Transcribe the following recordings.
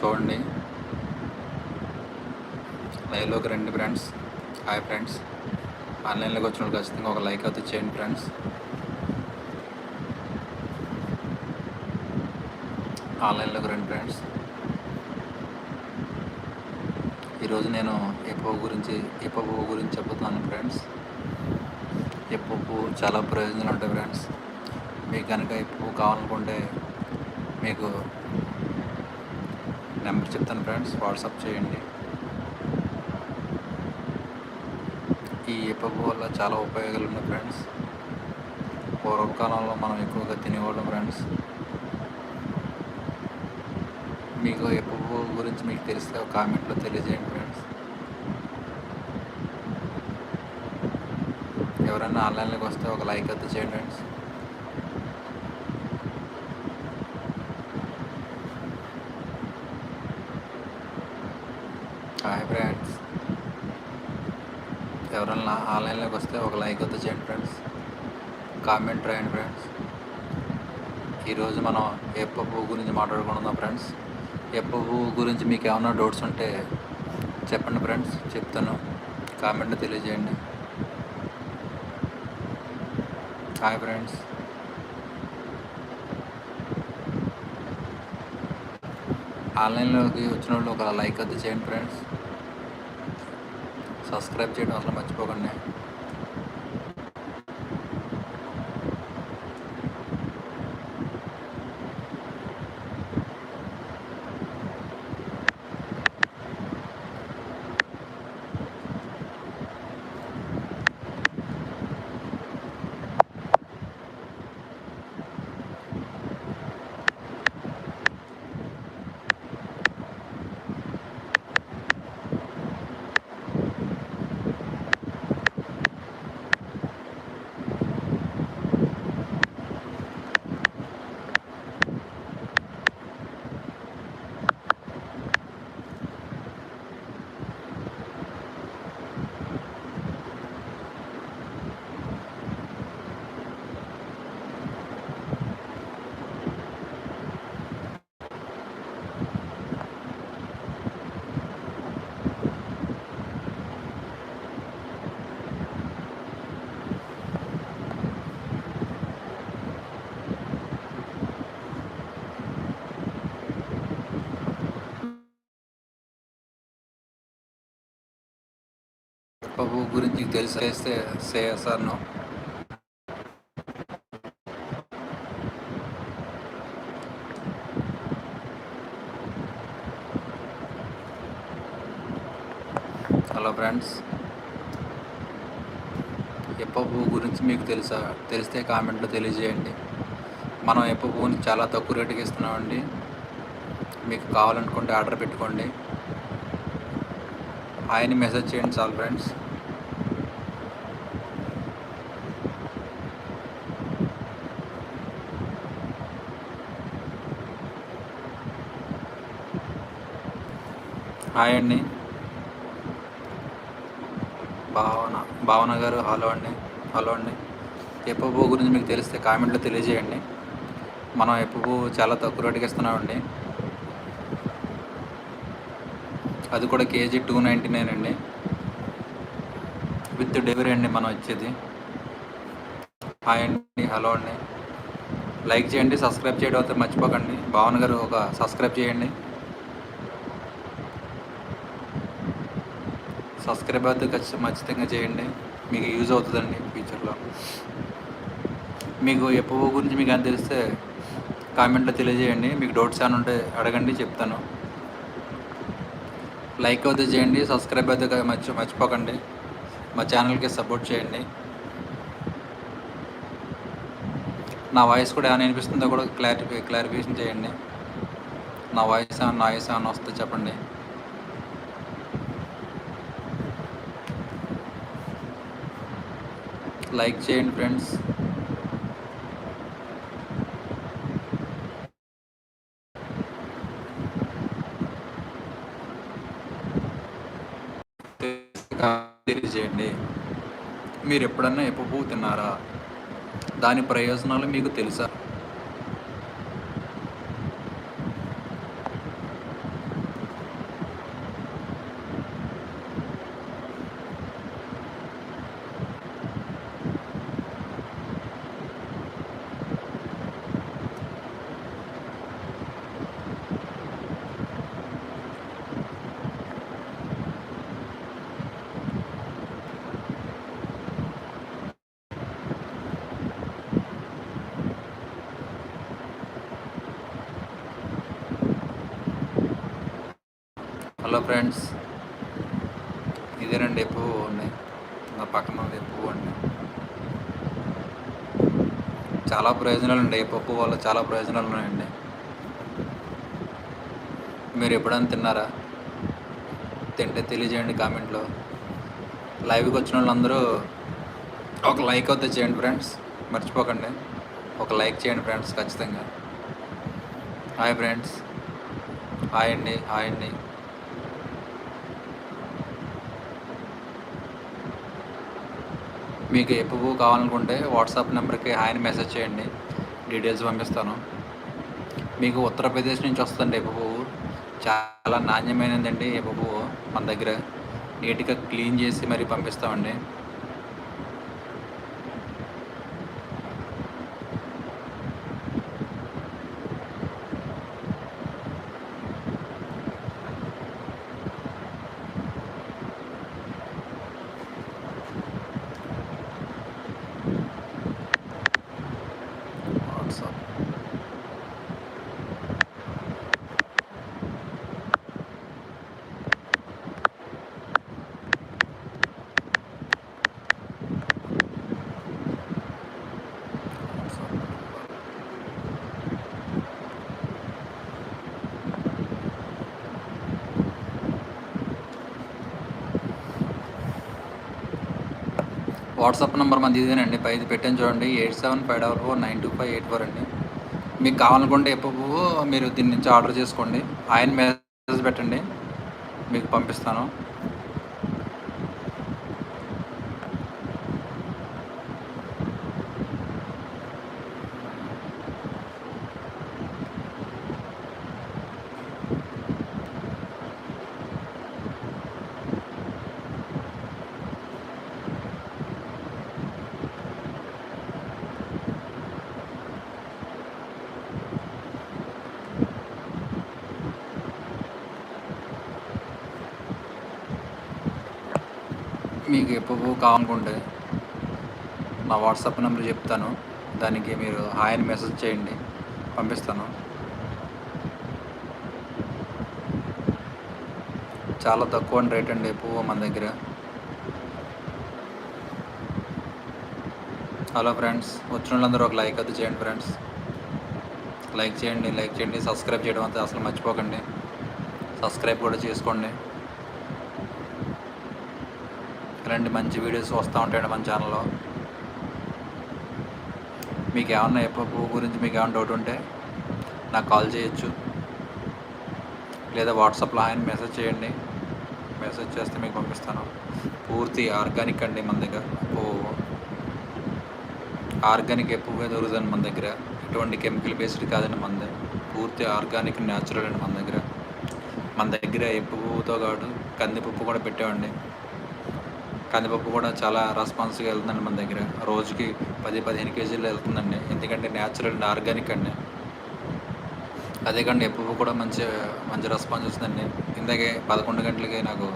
చూడండి. లైవ్లోకి రండి ఫ్రెండ్స్ హాయ్ ఫ్రెండ్స్ ఆన్లైన్లోకి వచ్చిన వాళ్ళు ఖచ్చితంగా ఒక లైక్ అయితే చేయండి ఫ్రెండ్స్ ఆన్లైన్లోకి రండి ఫ్రెండ్స్ ఈరోజు నేను ఎప్పో గురించి ఎప్పో గురించి చెప్తున్నాను ఫ్రెండ్స్ ఎప్పో చాలా ప్రయోజనాలు ఉంటాయి ఫ్రెండ్స్ మీకు కనుక ఎప్పు కావాలనుకుంటే మీకు నెంబర్ చెప్తాను ఫ్రెండ్స్ వాట్సాప్ చేయండి. ఈ ఎప్ప వల్ల చాలా ఉపయోగాలు ఉన్నాయి ఫ్రెండ్స్. పూర్వకాలంలో మనం ఎక్కువగా తినేవాళ్ళం ఫ్రెండ్స్. మీకు ఎప్ప గురించి మీకు తెలిస్తే ఒక కామెంట్లో తెలియజేయండి ఫ్రెండ్స్. ఎవరైనా ఆన్లైన్లోకి వస్తే ఒక లైక్ అయితే చేయండి ఫ్రెండ్స్. హాయ్ ఫ్రెండ్స్ ఎవరన్నా ఆన్లైన్లోకి వస్తే ఒక లైక్ అయితే చేయండి ఫ్రెండ్స్ కామెంట్ రాయండి ఫ్రెండ్స్ ఈరోజు మనం ఎప్ప పువ్వు గురించి మాట్లాడుకుంటున్నాం ఫ్రెండ్స్ ఎప్ప పువ్వు గురించి మీకు ఏమైనా డౌట్స్ ఉంటే చెప్పండి ఫ్రెండ్స్ చెప్తాను. కామెంట్ తెలియజేయండి. హాయ్ ఫ్రెండ్స్ ఆన్లైన్లోకి వచ్చిన వాళ్ళు ఒక లైక్ అది చేయండి ఫ్రెండ్స్ సబ్స్క్రైబ్ చేయడం అసలు మర్చిపోకండి. ప్రభు గురించి తెలిసేస్తే సార్ నో. Hello friends. ఎప్ప గురించి మీకు తెలుసా? తెలిస్తే కామెంట్లో తెలియజేయండి. మనం ఎప్ప చాలా తక్కువ రేటుకి ఇస్తున్నామండి. మీకు కావాలనుకుంటే ఆర్డర్ పెట్టుకోండి. ఆయన మెసేజ్ చేయండి చాలు ఫ్రెండ్స్. హాయ్ అండి భావన భావన గారు హలో అండి హలో అండి. ఎప్ప గురించి మీకు తెలిస్తే కామెంట్లో తెలియజేయండి. మనం ఎప్ప చాలా తక్కువ రేటుకి ఇస్తున్నామండి. అది కూడా కేజీ టూ నైంటీ నైన్ అండి. విత్ డెలివరీ అండి మనం ఇచ్చేది. హాయ్ అండి హలో అండి. లైక్ చేయండి సబ్స్క్రైబ్ చేయడం అయితే మర్చిపోకండి. భావన గారు ఒక సబ్స్క్రైబ్ చేయండి. సబ్స్క్రైబ్ అయితే ఖచ్చితంగా ఖచ్చితంగా చేయండి. మీకు యూజ్ అవుతుందండి ఫ్యూచర్లో మీకు ఎప్పో గురించి మీకు అని తెలిస్తే కామెంట్లో తెలియజేయండి. మీకు డౌట్స్ ఏమైనా ఉంటే అడగండి చెప్తాను. లైక్ అయితే చేయండి సబ్స్క్రైబ్ అయితే మర్చి మర్చిపోకండి. మా ఛానల్కి సపోర్ట్ చేయండి. నా వాయిస్ కూడా ఏమైనా వినిపిస్తుందో కూడా క్లారిఫై క్లారిఫికేషన్ చేయండి. నా వాయిస్ ఏమన్నా నా వాయిస్ ఏమన్నా వస్తే చెప్పండి. లైక్ చేయండి ఫ్రెండ్స్. తెలియజేయండి మీరు ఎప్పుడన్నా ఎప్పు తిన్నారా? దాని ప్రయోజనాలు మీకు తెలుసా? Hello friends. ఇదేనండి పువ్వు ఉన్నాయి. నా పక్కన ఉంది పువ్వు అండి చాలా ప్రయోజనాలు ఉన్నాయి. పప్పు వల్ల చాలా ప్రయోజనాలు ఉన్నాయండి. మీరు ఎప్పుడైనా తిన్నారా? తింటే తెలియజేయండి కామెంట్లో. లైవ్కి వచ్చిన వాళ్ళందరూ ఒక లైక్ అయితే చేయండి ఫ్రెండ్స్. మర్చిపోకండి. ఒక లైక్ చేయండి ఫ్రెండ్స్ ఖచ్చితంగా. Hi friends. హాయ్ అండి. హాయ్ అండి. మీకు ఏ పువ్వు కావాలనుకుంటే వాట్సాప్ నెంబర్కి ఆయన మెసేజ్ చేయండి. డీటెయిల్స్ పంపిస్తాను. మీకు ఉత్తరప్రదేశ్ నుంచి వస్తుంది ఎప్పు పువ్వు చాలా నాణ్యమైనదండి ఎప్పు పువ్వు మన దగ్గర నీట్గా క్లీన్ చేసి మరీ పంపిస్తామండి వాట్సాప్ వాట్సాప్ నెంబర్ మంది ఇదేనండి. పైది పెట్టాను చూడండి. Eight seven five double four nine two five eight four అండి. మీకు కావాలనుకుంటే ఎప్పుడు మీరు దీని నుంచి ఆర్డర్ చేసుకోండి. ఆయన మెసేజ్ పెట్టండి. మీకు పంపిస్తాను. మీకు ఎప్పుడు కావాలనుకుంటే నా వాట్సాప్ నెంబర్ చెప్తాను. దానికి మీరు హాయ్ అని మెసేజ్ చేయండి. పంపిస్తాను. చాలా తక్కువ రేట్ అండి పువ్వు మన దగ్గర. హలో ఫ్రెండ్స్ వచ్చిన వాళ్ళందరూ ఒక లైక్ అయితే చేయండి ఫ్రెండ్స్. లైక్ చేయండి లైక్ చేయండి. సబ్స్క్రైబ్ చేయడం అయితే అసలు మర్చిపోకండి. సబ్స్క్రైబ్ కూడా చేసుకోండి. ఇలాంటి మంచి వీడియోస్ వస్తూ ఉంటాయండి మన ఛానల్లో మీకు ఏమన్నా ఎప్పుడు పువ్వు గురించి మీకు ఏమైనా డౌట్ ఉంటే నాకు కాల్ చేయొచ్చు. లేదా వాట్సాప్లో ఆయన మెసేజ్ చేయండి. మెసేజ్ చేస్తే మీకు పంపిస్తాను. పూర్తి ఆర్గానిక్ అండి మన దగ్గర. ఆర్గానిక్ పువ్వే దొరుకుతుంది మన దగ్గర. ఎటువంటి కెమికల్ బేస్డ్ కాదండి మన దగ్గర పూర్తి ఆర్గానిక్ న్యాచురల్ అండి మన దగ్గర. మన దగ్గర ఎప్పు పువ్వుతో కాదు కందిపప్పు కూడా పెట్టామండి. కందిపప్పు కూడా చాలా రెస్పాన్స్గా వెళ్తుందండి మన దగ్గర. రోజుకి పది పదిహేను కేజీలు వెళ్తుందండి. ఎందుకంటే న్యాచురల్ అండ్ ఆర్గానిక్ అండి. అదే కండి ఎప్పుడు కూడా మంచి మంచి రెస్పాన్స్ వస్తుందండి. ఇందాకే పదకొండు గంటలకి నాకు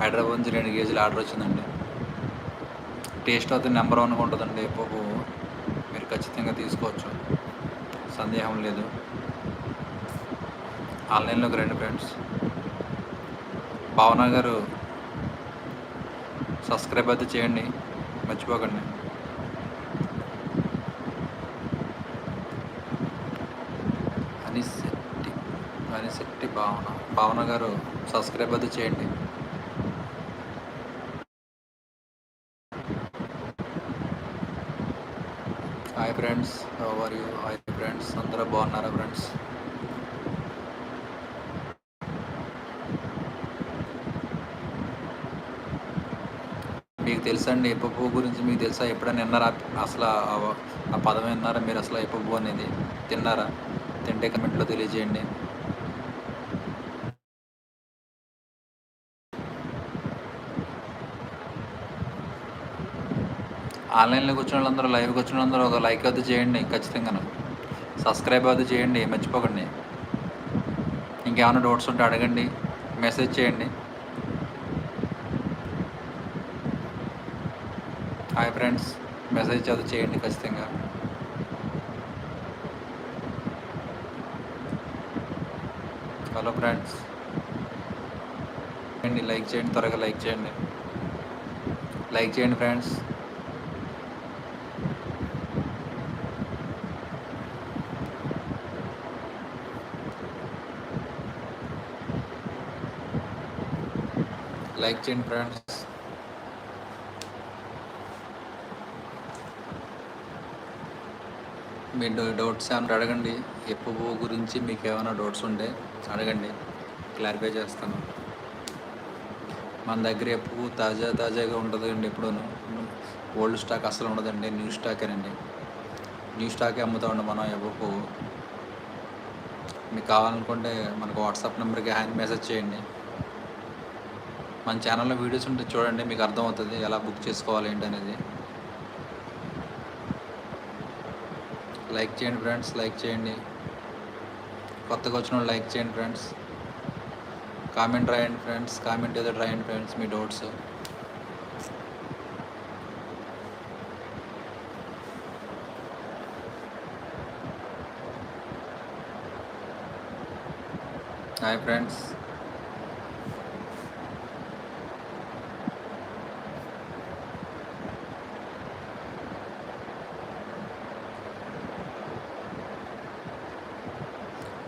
హైదరాబాద్ నుంచి రెండు కేజీలు ఆర్డర్ వచ్చిందండి. టేస్ట్ అయితే నెంబర్ వన్గా ఉంటుందండి ఎప్పుడు. మీరు ఖచ్చితంగా తీసుకోవచ్చు. సందేహం లేదు. ఆన్లైన్లోకి రండి ఫ్రెండ్స్ భావన గారు సబ్స్క్రైబ్ అయితే చేయండి. మర్చిపోకండి. అనిశెట్టి అనిశెట్టి భావన భావన గారు సబ్స్క్రైబ్ అయితే చేయండి. హాయ్ ఫ్రెండ్స్ ఎవరు హాయ్ ఫ్రెండ్స్ అందరూ బాగున్నారా ఫ్రెండ్స్ మీకు తెలుసా అండి ఎప్ప గురించి మీకు తెలుసా? ఎప్పుడైనా విన్నారా? అసలు ఆ- పదం విన్నారా మీరు అసలు ఎప్ప అనేది? తిన్నారా? తింటే కమెంట్లో తెలియజేయండి. ఆన్లైన్లో కూర్చున్న వాళ్ళందరూ లైవ్కి వచ్చిన వాళ్ళందరూ ఒక లైక్ అయితే చేయండి ఖచ్చితంగా సబ్స్క్రైబ్ అయితే చేయండి మర్చిపోకండి. ఇంకేమైనా డౌట్స్ ఉంటే అడగండి మెసేజ్ చేయండి. హాయ్ ఫ్రెండ్స్ మెసేజ్ అది చేయండి ఖచ్చితంగా. హలో ఫ్రెండ్స్ చేయండి లైక్ చేయండి త్వరగా లైక్ చేయండి. లైక్ చేయండి ఫ్రెండ్స్ లైక్ చేయండి ఫ్రెండ్స్ మీ డౌట్స్ ఏమైనా అడగండి. ఎప్పు గురించి మీకు ఏమైనా డౌట్స్ ఉంటే అడగండి. క్లారిఫై చేస్తాను. మన దగ్గర ఎప్పుడు తాజా తాజాగా ఉంటుందండి ఎప్పుడూ ఓల్డ్ స్టాక్ అసలు ఉండదండి. న్యూ స్టాకేనండి. న్యూ స్టాకే అమ్ముతామండి మనం ఎప్పుడు మీకు కావాలనుకుంటే మనకు వాట్సాప్ నెంబర్కి హ్యాండ్ మెసేజ్ చేయండి. మన ఛానల్లో వీడియోస్ ఉంటే చూడండి మీకు అర్థమవుతుంది ఎలా బుక్ చేసుకోవాలి ఏంటి అనేది లైక్ చేయండి ఫ్రెండ్స్ లైక్ చేయండి. కొత్తగా వచ్చిన వాళ్ళు లైక్ చేయండి ఫ్రెండ్స్. కామెంట్ రాయండి ఫ్రెండ్స్ కామెంట్ ఏదో రాయండి ఫ్రెండ్స్ మీ డౌట్స్. Hi friends.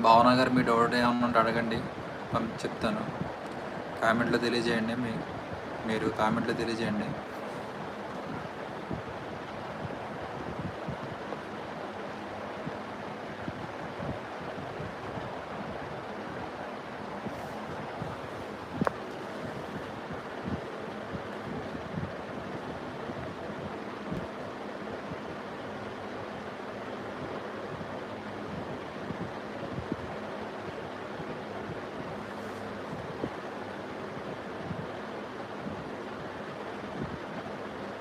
భావన గారు మీ డౌట్ ఏమన్నా అడగండి. పంపి చెప్తాను. కామెంట్లో తెలియజేయండి మీ మీరు కామెంట్లో తెలియజేయండి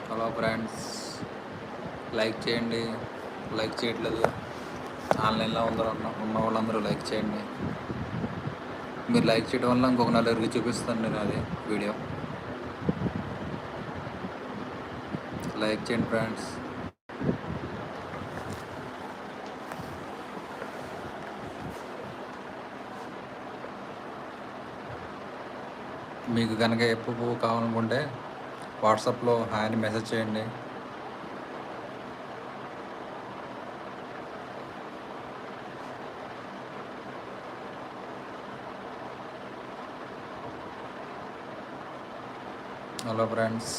హలో ఫ్రెండ్స్ లైక్ చేయండి. లైక్ చేయట్లేదు. ఆన్లైన్లో అందరూ ఉన్న ఉన్న వాళ్ళందరూ లైక్ చేయండి. మీరు లైక్ చేయడం వల్ల ఇంకొక నలుగురికి చూపిస్తాను నేను అది వీడియో. లైక్ చేయండి ఫ్రెండ్స్ మీకు కనుక ఎప్పుడు పువ్వు కావాలనుకుంటే వాట్సాప్లో హాయ్ అని మెసేజ్ చేయండి. హలో ఫ్రెండ్స్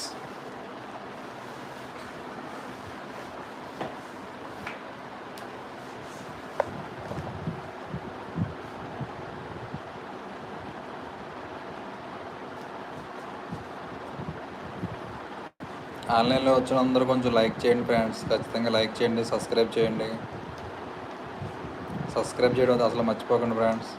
ఆన్లైన్లో వచ్చిన అందరూ కొంచెం లైక్ చేయండి ఫ్రెండ్స్. ఖచ్చితంగా లైక్ చేయండి సబ్స్క్రైబ్ చేయండి. సబ్స్క్రైబ్ చేయడం అసలు మర్చిపోకండి ఫ్రెండ్స్.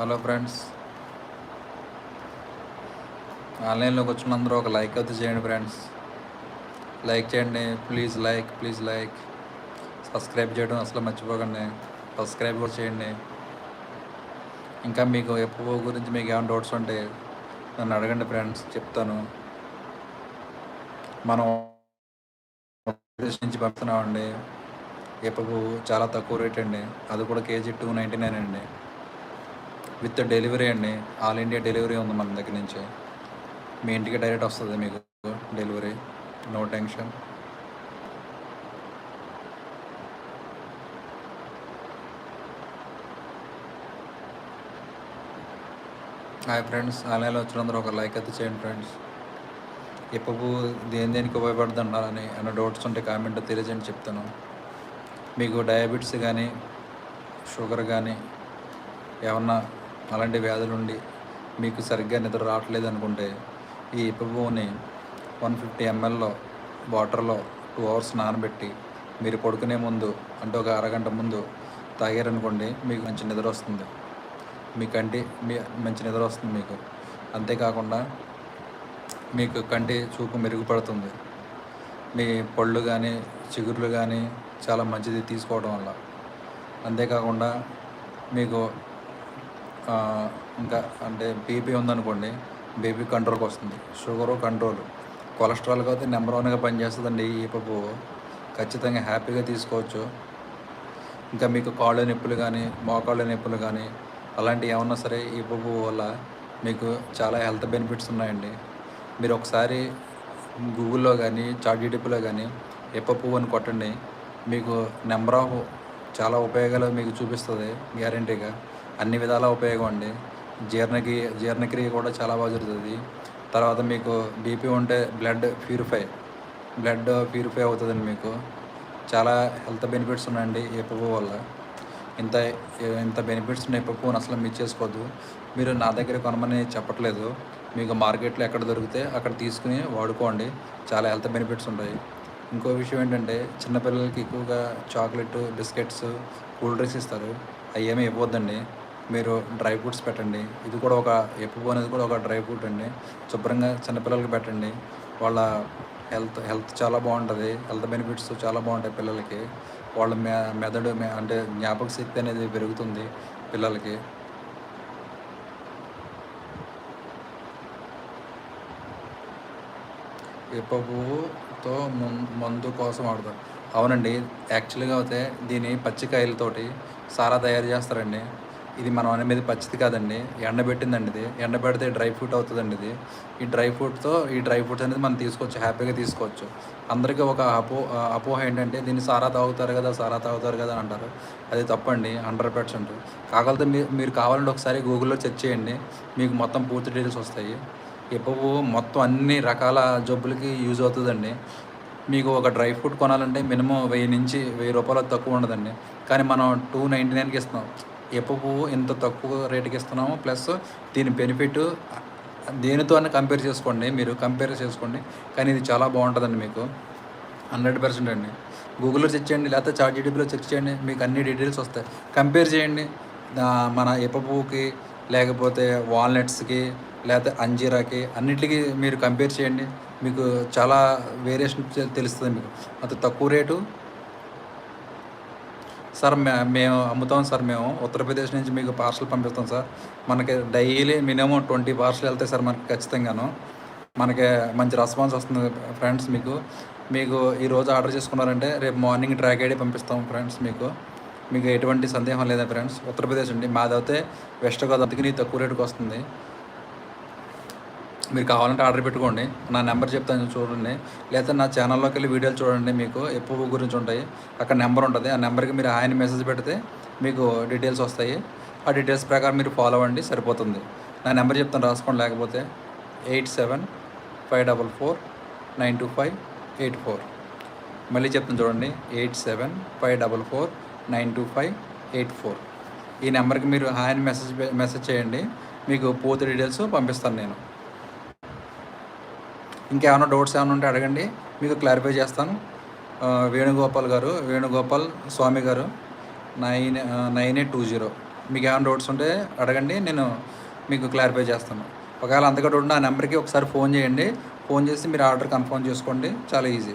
హలో ఫ్రెండ్స్ ఆన్లైన్లోకి వచ్చిన అందరూ ఒక లైక్ అయితే చేయండి ఫ్రెండ్స్ లైక్ చేయండి. Please like please like subscribe చేయడం అసలు మర్చిపోకండి. సబ్స్క్రైబ్ కూడా చేయండి. ఇంకా మీకు ఎప్పుడో గురించి మీకు ఏమైనా డౌట్స్ ఉంటే నన్ను అడగండి ఫ్రెండ్స్ చెప్తాను. మనం నుంచి పంపుతున్నామండి ఎప్పుడు చాలా తక్కువ రేట్ అండి. అది కూడా కేజీ టూ నైంటీ నైన్ అండి. విత్ డెలివరీ అండి. ఆల్ ఇండియా డెలివరీ ఉంది మన దగ్గర నుంచి. మీ ఇంటికి డైరెక్ట్ వస్తుంది మీకు delivery. No tension. Hi friends ఆన్లైన్లో వచ్చినందరూ ఒక లైక్ అయితే చేయండి ఫ్రెండ్స్. ఎప్పుడు దేని దేనికి ఉపయోగపడుతుండాలని అన్న డౌట్స్ ఉంటే కామెంట్ తెలియజేయండి చెప్తాను. మీకు డయాబెటీస్ కానీ షుగర్ కానీ ఏమన్నా అలాంటి వ్యాధులు ఉండి మీకు సరిగ్గా నిద్ర రావట్లేదు అనుకుంటే ఈ ఇప్పబుని వన్ ఫిఫ్టీ ఎంఎల్లో వాటర్లో టూ అవర్స్ నానబెట్టి మీరు పడుకునే ముందు అంటే ఒక అరగంట ముందు తాగారనుకోండి మీకు మంచి నిద్ర వస్తుంది. మీ కంటి మీ మంచి నిద్ర వస్తుంది మీకు. అంతేకాకుండా మీకు కంటి చూపు మెరుగుపడుతుంది. మీ పళ్ళు కానీ చిగుర్లు కానీ చాలా మంచిది తీసుకోవడం వల్ల. అంతేకాకుండా మీకు ఇంకా అంటే బీపీ ఉందనుకోండి బీపీ కంట్రోల్కి వస్తుంది. Sugar control. కొలెస్ట్రాల్ అయితే నెంబర్ వన్గా పనిచేస్తుందండి ఈ పప్పు. ఖచ్చితంగా హ్యాపీగా తీసుకోవచ్చు. ఇంకా మీకు కాళ్ళ నొప్పులు కానీ మోకాళ్ళ నొప్పులు కానీ అలాంటివి ఏమన్నా సరే ఈ పప్పు వల్ల మీకు చాలా హెల్త్ బెనిఫిట్స్ ఉన్నాయండి. మీరు ఒకసారి గూగుల్లో కానీ చాట్జీటీపీలో కానీ ఎప్ప పువ్వు అని కొట్టండి. మీకు నెంబర్ ఆఫ్ చాలా ఉపయోగాలు మీకు చూపిస్తుంది గ్యారంటీగా. అన్ని విధాల ఉపయోగం అండి. జీర్ణకి జీర్ణక్రియ కూడా చాలా బాగా జరుగుతుంది. తర్వాత మీకు బీపీ ఉంటే బ్లడ్ ప్యూరిఫై బ్లడ్ ప్యూరిఫై అవుతుందండి మీకు. చాలా హెల్త్ బెనిఫిట్స్ ఉన్నాయండి ఏ పప్పు వల్ల. ఇంత ఇంత బెనిఫిట్స్ ఉన్నాయి ఏ అసలు మిస్ చేసుకోవద్దు. మీరు నా దగ్గర కొనమని చెప్పట్లేదు. మీకు మార్కెట్లో ఎక్కడ దొరికితే అక్కడ తీసుకుని వాడుకోండి. చాలా హెల్త్ బెనిఫిట్స్ ఉంటాయి. ఇంకో విషయం ఏంటంటే చిన్నపిల్లలకి ఎక్కువగా చాక్లెట్ బిస్కెట్స్ కూల్ డ్రింక్స్ ఇస్తారు. అవి ఏమీ ఇవ్వద్దండి. మీరు డ్రై ఫ్రూట్స్ పెట్టండి. ఇది కూడా ఒక ఎప్పు అనేది కూడా ఒక డ్రై ఫ్రూట్ అండి. శుభ్రంగా చిన్నపిల్లలకి పెట్టండి. వాళ్ళ హెల్త్ హెల్త్ చాలా బాగుంటుంది. హెల్త్ బెనిఫిట్స్ చాలా బాగుంటాయి పిల్లలకి. వాళ్ళ మె మెదడు అంటే జ్ఞాపక శక్తి అనేది పెరుగుతుంది పిల్లలకి. ఇప్ప పువ్వుతో ముం- మందు కోసం వాడతారు. అవునండి. యాక్చువల్గా అయితే దీని పచ్చికాయలతోటి సారా తయారు చేస్తారండి. ఇది మనం అనేది పచ్చిది కాదండి. ఎండబెట్టిందండి ఇది. ఎండబెడితే డ్రై ఫ్రూట్ అవుతుందండి ఇది. ఈ డ్రై ఫ్రూట్తో ఈ డ్రై ఫ్రూట్స్ అనేది మనం తీసుకోవచ్చు హ్యాపీగా తీసుకోవచ్చు. అందరికీ ఒక అపో అపోహ ఏంటంటే దీన్ని సారా తాగుతారు కదా సారా తాగుతారు కదా అని అంటారు. అది తప్పండి హండ్రెడ్ పర్సెంట్. కాకపోతే మీరు మీరు కావాలంటే ఒకసారి గూగుల్లో చెక్ చేయండి. మీకు మొత్తం పూర్తి డీటెయిల్స్ వస్తాయి. ఈ పువ్వు మొత్తం అన్ని రకాల జబ్బులకి యూజ్ అవుతుందండి. మీకు ఒక డ్రై ఫ్రూట్ కొనాలంటే మినిమం వెయ్యి నుంచి వెయ్యి రూపాయలు తక్కువ ఉండదండి. కానీ మనం టూ నైంటీ నైన్కి ఇస్తున్నాం. ఎప్పు పువ్వు ఇంత తక్కువ రేటుకి ఇస్తున్నాము ప్లస్ దీని బెనిఫిట్ దేనితో అని కంపేర్ చేసుకోండి మీరు కంపేర్ చేసుకోండి. కానీ ఇది చాలా బాగుంటుందండి మీకు. హండ్రెడ్ పర్సెంట్ అండి. గూగుల్లో చెక్ చేయండి లేకపోతే చాట్ జీటీపీలో చెక్ చేయండి మీకు అన్ని డీటెయిల్స్ వస్తాయి. కంపేర్ చేయండి. మన ఎప్ప పువ్వుకి లేకపోతే వాల్నట్స్కి లేకపోతే అంజీరాకి అన్నిటికీ మీరు కంపేర్ చేయండి. మీకు చాలా వేరియేషన్ తెలుస్తుంది మీకు. అంత తక్కువ రేటు సార్ మే మేము అమ్ముతాం సార్ మేము. ఉత్తరప్రదేశ్ నుంచి మీకు పార్సల్ పంపిస్తాం సార్. మనకి డైలీ మినిమం ట్వంటీ పార్సల్ వెళ్తాయి సార్ మనకి ఖచ్చితంగాను. మనకి మంచి రెస్పాన్స్ వస్తుంది ఫ్రెండ్స్ మీకు. మీకు ఈరోజు ఆర్డర్ చేసుకున్నారంటే రేపు మార్నింగ్ ట్రాక్ ఐడి పంపిస్తాం ఫ్రెండ్స్ మీకు. మీకు ఎటువంటి సందేహం లేదా ఫ్రెండ్స్. ఉత్తరప్రదేశ్ అండి. మాదైతే వెస్ట్ గోదావరికి తక్కువ రేటుకి వస్తుంది. మీరు కావాలంటే ఆర్డర్ పెట్టుకోండి. నా నెంబర్ చెప్తాను చూడండి. లేకపోతే నా ఛానల్లోకి వెళ్ళి వీడియోలు చూడండి మీకు. ఎప్పుడు గురించి ఉంటాయి. అక్కడ నెంబర్ ఉంటుంది. ఆ నెంబర్కి మీరు ఆయన మెసేజ్ పెడితే మీకు డీటెయిల్స్ వస్తాయి. ఆ డీటెయిల్స్ ప్రకారం మీరు ఫాలో అవ్వండి సరిపోతుంది. నా నెంబర్ చెప్తాను రాసుకోండి. లేకపోతే eight seven five double four nine two five eight four. మళ్ళీ చెప్తాను చూడండి. Eight seven five double four nine two five eight four. ఈ నెంబర్కి మీరు ఆయన మెసేజ్ మెసేజ్ చేయండి. మీకు పూర్తి డీటెయిల్స్ పంపిస్తాను నేను. ఇంకేమైనా డౌట్స్ ఏమైనా ఉంటే అడగండి. మీకు క్లారిఫై చేస్తాను. వేణుగోపాల్ గారు వేణుగోపాల్ స్వామి గారు nine nine eight two zero. మీకు ఏమైనా డౌట్స్ ఉంటే అడగండి నేను మీకు క్లారిఫై చేస్తాను. ఒకవేళ అంతగా డౌట్ ఉంటే ఆ నెంబర్కి ఒకసారి ఫోన్ చేయండి. ఫోన్ చేసి మీరు ఆర్డర్ కన్ఫర్మ్ చేసుకోండి. చాలా ఈజీ.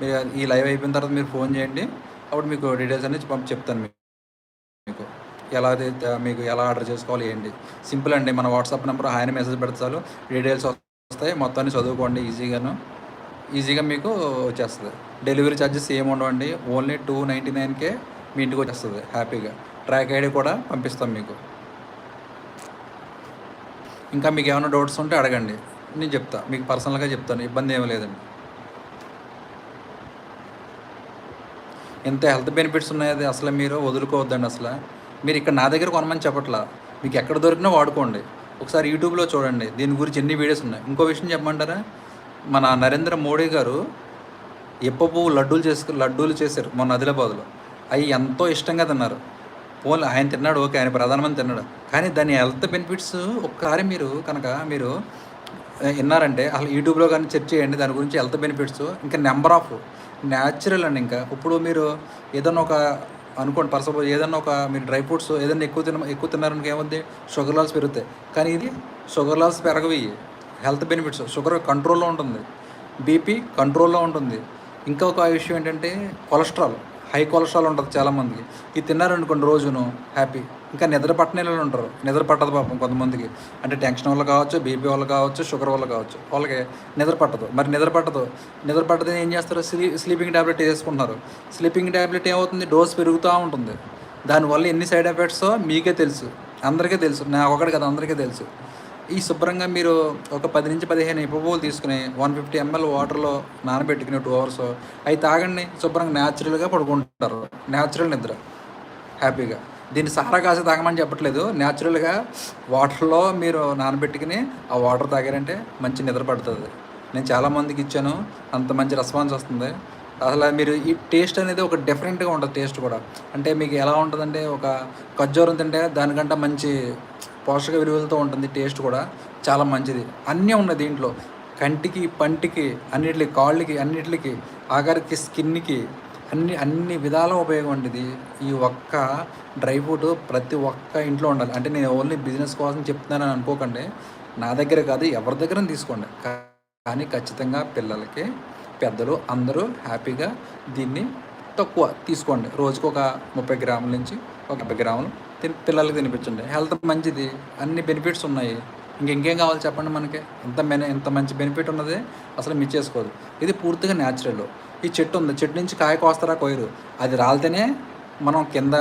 మీరు ఈ లైవ్ అయిపోయిన తర్వాత మీరు ఫోన్ చేయండి. అప్పుడు మీకు డీటెయిల్స్ అనేది పంపి చెప్తాను మీకు. మీకు ఎలా అయితే మీకు ఎలా ఆర్డర్ చేసుకోవాలి ఏంటి. సింపుల్ అండి. మన వాట్సాప్ నెంబర్ ఆయన మెసేజ్ పెడతారు డీటెయిల్స్ డీటెయిల్స్ వస్తాయి. మొత్తాన్ని చదువుకోండి ఈజీగాను. ఈజీగా మీకు వచ్చేస్తుంది. డెలివరీ ఛార్జెస్ ఏమి ఉండవండి. ఓన్లీ టూ నైంటీ నైన్కే మీ ఇంటికి వచ్చేస్తుంది. హ్యాపీగా. ట్రాక్ ఐడి కూడా పంపిస్తాం మీకు. ఇంకా మీకు ఏమైనా డౌట్స్ ఉంటే అడగండి. నేను చెప్తా. మీకు పర్సనల్గా చెప్తాను. ఇబ్బంది ఏమీ లేదండి. ఎంత హెల్త్ బెనిఫిట్స్ ఉన్నాయో అసలు మీరు వదులుకోవద్దండి అసలు. మీరు ఇక్కడ నా దగ్గర కొనమని చెప్పట్లా. మీకు ఎక్కడ దొరికినా వాడుకోండి. ఒకసారి యూట్యూబ్లో చూడండి. దీని గురించి ఎన్ని వీడియోస్ ఉన్నాయి? ఇంకో విషయం చెప్పమంటారా? మన నరేంద్ర మోడీ గారు ఎప్ప పువ్వు లడ్డూలు చేసుకు లడ్డూలు చేశారు మొన్న ఆదిలాబాద్లో. అవి ఎంతో ఇష్టంగా తిన్నారు. పోన్లే ఆయన తిన్నాడు ఓకే ఆయన ప్రధానమంత్రి తిన్నాడు. కానీ దాని హెల్త్ బెనిఫిట్స్ ఒక్కసారి మీరు కనుక మీరు విన్నారంటే అసలు యూట్యూబ్లో కానీ సెర్చ్ చేయండి. దాని గురించి హెల్త్ బెనిఫిట్స్ ఇంకా నెంబర్ ఆఫ్ న్యాచురల్ అండి ఇంకా. ఇప్పుడు మీరు ఏదైనా ఒక అనుకోండి పర్ సపోజ్ ఏదన్నా ఒక మీరు డ్రై ఫ్రూట్స్ ఏదన్నా ఎక్కువ తిన ఎక్కువ తిన్నారనుకో ఏముంది షుగర్ లాస్ పెరుగుతాయి. కానీ ఇది షుగర్ లాస్ పెరగవి. హెల్త్ బెనిఫిట్స్ షుగర్ కంట్రోల్లో ఉంటుంది. బీపీ కంట్రోల్లో ఉంటుంది. ఇంకా ఒక విషయం ఏంటంటే కొలెస్ట్రాల్. హై కొలెస్ట్రాల్ ఉంటుంది చాలామందికి ఇది తిన్నారనుకోండి రోజును హ్యాపీ. ఇంకా నిద్ర పట్టని వాళ్ళు ఉంటారు. నిద్ర పట్టదు పాపం కొంతమందికి. అంటే టెన్షన్ వల్ల కావచ్చు బీపీ వల్ల కావచ్చు షుగర్ వల్ల కావచ్చు వాళ్ళకి నిద్ర పట్టదు. మరి నిద్ర పట్టదు. నిద్ర పట్టదు ఏం చేస్తారు? స్లీ స్లీపింగ్ ట్యాబ్లెట్ వేసుకుంటున్నారు స్లీపింగ్ ట్యాబ్లెట్ ఏమవుతుంది? డోస్ పెరుగుతూ ఉంటుంది. దానివల్ల ఎన్ని సైడ్ ఎఫెక్ట్సో మీకే తెలుసు. అందరికీ తెలుసు. నా ఒకటి కదా అందరికీ తెలుసు. ఈ శుభ్రంగా మీరు ఒక పది నుంచి పదిహేను ఇప్పబోలు తీసుకుని వన్ ఫిఫ్టీ ఎంఎల్ వాటర్లో నానబెట్టుకుని టూ అవర్స్ అవి తాగండి శుభ్రంగా న్యాచురల్గా పడుకుంటారు. న్యాచురల్ నిద్ర. హ్యాపీగా. దీన్ని సహారా కాసి తాగమని చెప్పట్లేదు. న్యాచురల్గా వాటర్లో మీరు నానబెట్టుకుని ఆ వాటర్ తాగారంటే మంచి నిద్ర పడుతుంది. నేను చాలామందికి ఇచ్చాను. అంత మంచి రెస్పాన్స్ వస్తుంది. అసలు మీరు ఈ టేస్ట్ అనేది ఒక డిఫరెంట్గా ఉంటుంది టేస్ట్ కూడా. అంటే మీకు ఎలా ఉంటుందంటే ఒక ఖర్జూరం తింటే దానికంటే మంచి పోషక విలువలతో ఉంటుంది టేస్ట్ కూడా చాలా మంచిది. అన్నీ ఉన్నాయి దీంట్లో. కంటికి పంటికి అన్నిటికి కాళ్ళకి అన్నిటికి ఆఖరికి స్కిన్కి అన్ని అన్ని విధాల ఉపయోగం ఉండేది. ఈ ఒక్క డ్రై ఫ్రూట్ ప్రతి ఒక్క ఇంట్లో ఉండాలి. అంటే నేను ఓన్లీ బిజినెస్ కోసం చెప్తున్నానని అనుకోకండి. నా దగ్గర కాదు ఎవరి దగ్గర తీసుకోండి. కానీ ఖచ్చితంగా పిల్లలకి పెద్దలు అందరూ హ్యాపీగా దీన్ని తక్కువ తీసుకోండి. రోజుకు ఒక ముప్పై గ్రాముల నుంచి ఒక డెబ్బై గ్రాములు పిల్లలకి తినిపించండి. హెల్త్ మంచిది. అన్ని బెనిఫిట్స్ ఉన్నాయి. ఇంక ఇంకేం కావాలి చెప్పండి మనకి? ఎంత మెన ఎంత మంచి బెనిఫిట్ ఉన్నది అసలు మిస్ చేసుకోదు. ఇది పూర్తిగా న్యాచురల్ ఈ చెట్టు ఉంది. చెట్టు నుంచి కాయ కోస్తారా? కోయరు. అది రాలితేనే మనం కింద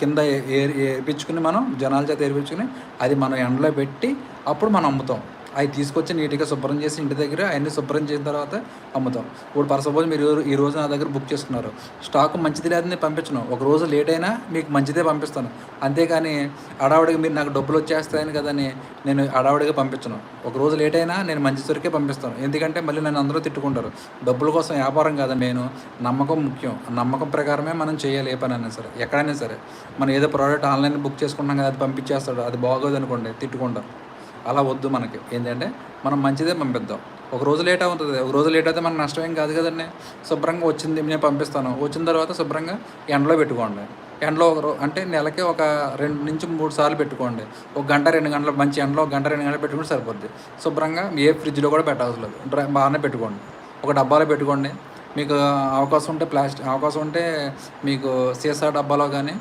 కింద ఏర్పించుకుని మనం జనాల చేత ఏర్పించుకుని అది మనం ఎండలో పెట్టి అప్పుడు మనం అమ్ముతాం. అవి తీసుకొచ్చి నీట్గా శుభ్రం చేసి ఇంటి దగ్గర అవన్నీ శుభ్రం చేసిన తర్వాత అమ్ముతాం. ఇప్పుడు ఫర్ సపోజ్ మీరు ఈ- రోజు నా దగ్గర బుక్ చేసుకున్నారు. స్టాక్ మంచిది లేదని పంపించను. ఒక రోజు లేట్ అయినా మీకు మంచిదే పంపిస్తాను. అంతేకాని అడావుడిగా మీరు నాకు డబ్బులు వచ్చేస్తాయని కదని నేను అడావుడిగా పంపించను. ఒక రోజు లేట్ అయినా నేను మంచి సరికే పంపిస్తాను. ఎందుకంటే మళ్ళీ నన్ను అందరూ తిట్టుకుంటారు. డబ్బుల కోసం వ్యాపారం కాదు నేను. నమ్మకం ముఖ్యం. నమ్మకం ప్రకారమే మనం చేయాలి ఏ పని అయినా సరే. ఎక్కడైనా సరే. మనం ఏదో ప్రోడక్ట్ ఆన్లైన్ బుక్ చేసుకుంటాం కదా అది పంపించేస్తాడు. అది బాగోదు అనుకోండి తిట్టుకుంటాం. అలా వద్దు మనకి. ఏంటంటే మనం మంచిదే పంపిద్దాం. ఒక రోజు లేట్ అవుతుంది. ఒక రోజు లేట్ అయితే మనకు నష్టం ఏం కాదు కదండి. శుభ్రంగా వచ్చింది నేను పంపిస్తాను. వచ్చిన తర్వాత శుభ్రంగా ఎండలో పెట్టుకోండి. ఎండలో ఒక అంటే నెలకి ఒక రెండు నుంచి మూడు సార్లు పెట్టుకోండి. ఒక గంట రెండు గంటలు మంచి ఎండలో ఒక గంట రెండు గంటలు పెట్టుకుంటే సరిపోద్ది. శుభ్రంగా ఏ ఫ్రిడ్జ్లో కూడా పెట్టవలసిన లేదు. డ్రై బాగానే పెట్టుకోండి. ఒక డబ్బాలో పెట్టుకోండి. మీకు అవకాశం ఉంటే ప్లాస్టిక్ అవకాశం ఉంటే మీకు సీసా డబ్బాలో కానీ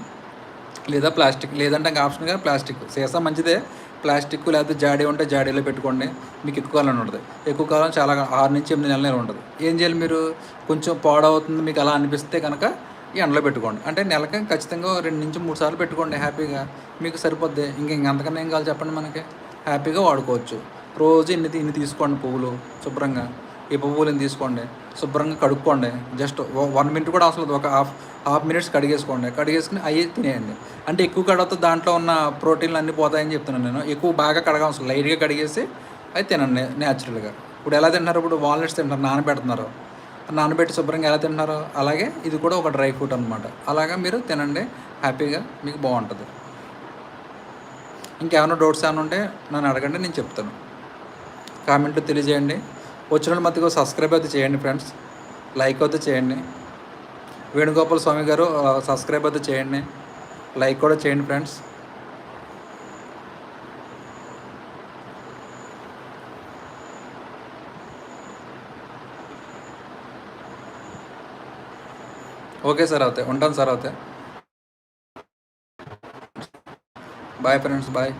లేదా ప్లాస్టిక్ లేదంటే ఇంకా ఆప్షన్గా ప్లాస్టిక్. సీసా మంచిదే. ప్లాస్టిక్ లేకపోతే జాడీ ఉంటే జాడీలో పెట్టుకోండి. మీకు ఎక్కువ కాలం ఉంటుంది ఎక్కువ కాలం చాలా ఆరు నుంచి ఎనిమిది నెలలు ఉంటుంది ఏం చేయాలి మీరు? కొంచెం పాడవుతుంది మీకు అలా అనిపిస్తే కనుక ఈ ఎండలో పెట్టుకోండి. అంటే నెలకి ఖచ్చితంగా రెండు నుంచి మూడు సార్లు పెట్టుకోండి హ్యాపీగా. మీకు సరిపోద్ది. ఇంక ఇంకంతకన్నా ఏం కావాలి చెప్పండి మనకి? హ్యాపీగా వాడుకోవచ్చు. రోజు ఇన్ని ఇన్ని తీసుకోండి పువ్వులు శుభ్రంగా. ఈ పువ్వులను తీసుకోండి. శుభ్రంగా కడుక్కోండి. జస్ట్ వన్ మినిట్ కూడా అవసరం లేదు. ఒక హాఫ్ హాఫ్ మినిట్స్ కడిగేసుకోండి. కడిగేసుకుని అవి తినేయండి. అంటే ఎక్కువ కడిగితే దాంట్లో ఉన్న ప్రోటీన్లు అన్నీ పోతాయని చెప్తున్నాను నేను. ఎక్కువ బాగా కడగవసరం లైట్గా కడిగేసి అవి తినండి న్యాచురల్గా ఇప్పుడు ఎలా తింటున్నారు? ఇప్పుడు వాల్నట్స్ తింటారు నానబెడుతున్నారు. నానబెట్టి శుభ్రంగా ఎలా తింటున్నారు? అలాగే ఇది కూడా ఒక డ్రై ఫ్రూట్ అనమాట అలాగా మీరు తినండి హ్యాపీగా మీకు బాగుంటుంది. ఇంకేమైనా డౌట్స్ ఏమైనా ఉంటే నన్ను అడగండి నేను చెప్తాను. కామెంట్ తెలియజేయండి. వచ్చిన మధ్యకు సబ్స్క్రైబ్ అయితే చేయండి ఫ్రెండ్స్. లైక్ అయితే చేయండి. వేణుగోపాల స్వామి గారు సబ్స్క్రైబ్ అయితే చేయండి. లైక్ కూడా చేయండి ఫ్రెండ్స్ ఓకే సార్ అవుతాయి. ఉంటాను సార్ అవుతాయి. Bye friends bye